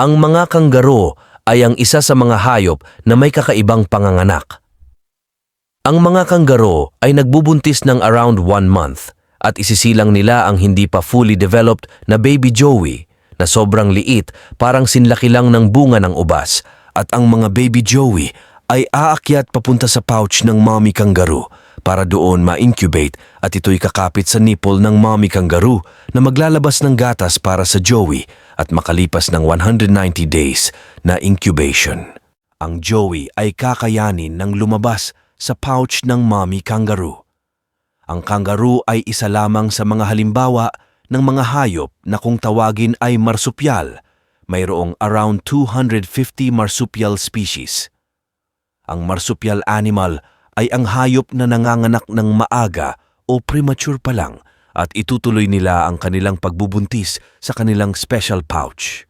Ang mga kanggaro ay ang isa sa mga hayop na may kakaibang panganganak. Ang mga kanggaro ay nagbubuntis ng around one month at isisilang nila ang hindi pa fully developed na baby joey na sobrang liit parang sinlaki lang ng bunga ng ubas at ang mga baby joey ay aakyat papunta sa pouch ng mommy kangaroo para doon ma-incubate at ito'y kakapit sa nipple ng mommy kangaroo na maglalabas ng gatas para sa joey at makalipas ng 190 days na incubation. Ang joey ay kakayanin ng lumabas sa pouch ng mommy kangaroo. Ang kangaroo ay isa lamang sa mga halimbawa ng mga hayop na kung tawagin ay marsupial. Mayroong around 250 marsupial species. Ang marsupial animal ay ang hayop na nanganganak ng maaga o premature pa lang at itutuloy nila ang kanilang pagbubuntis sa kanilang special pouch.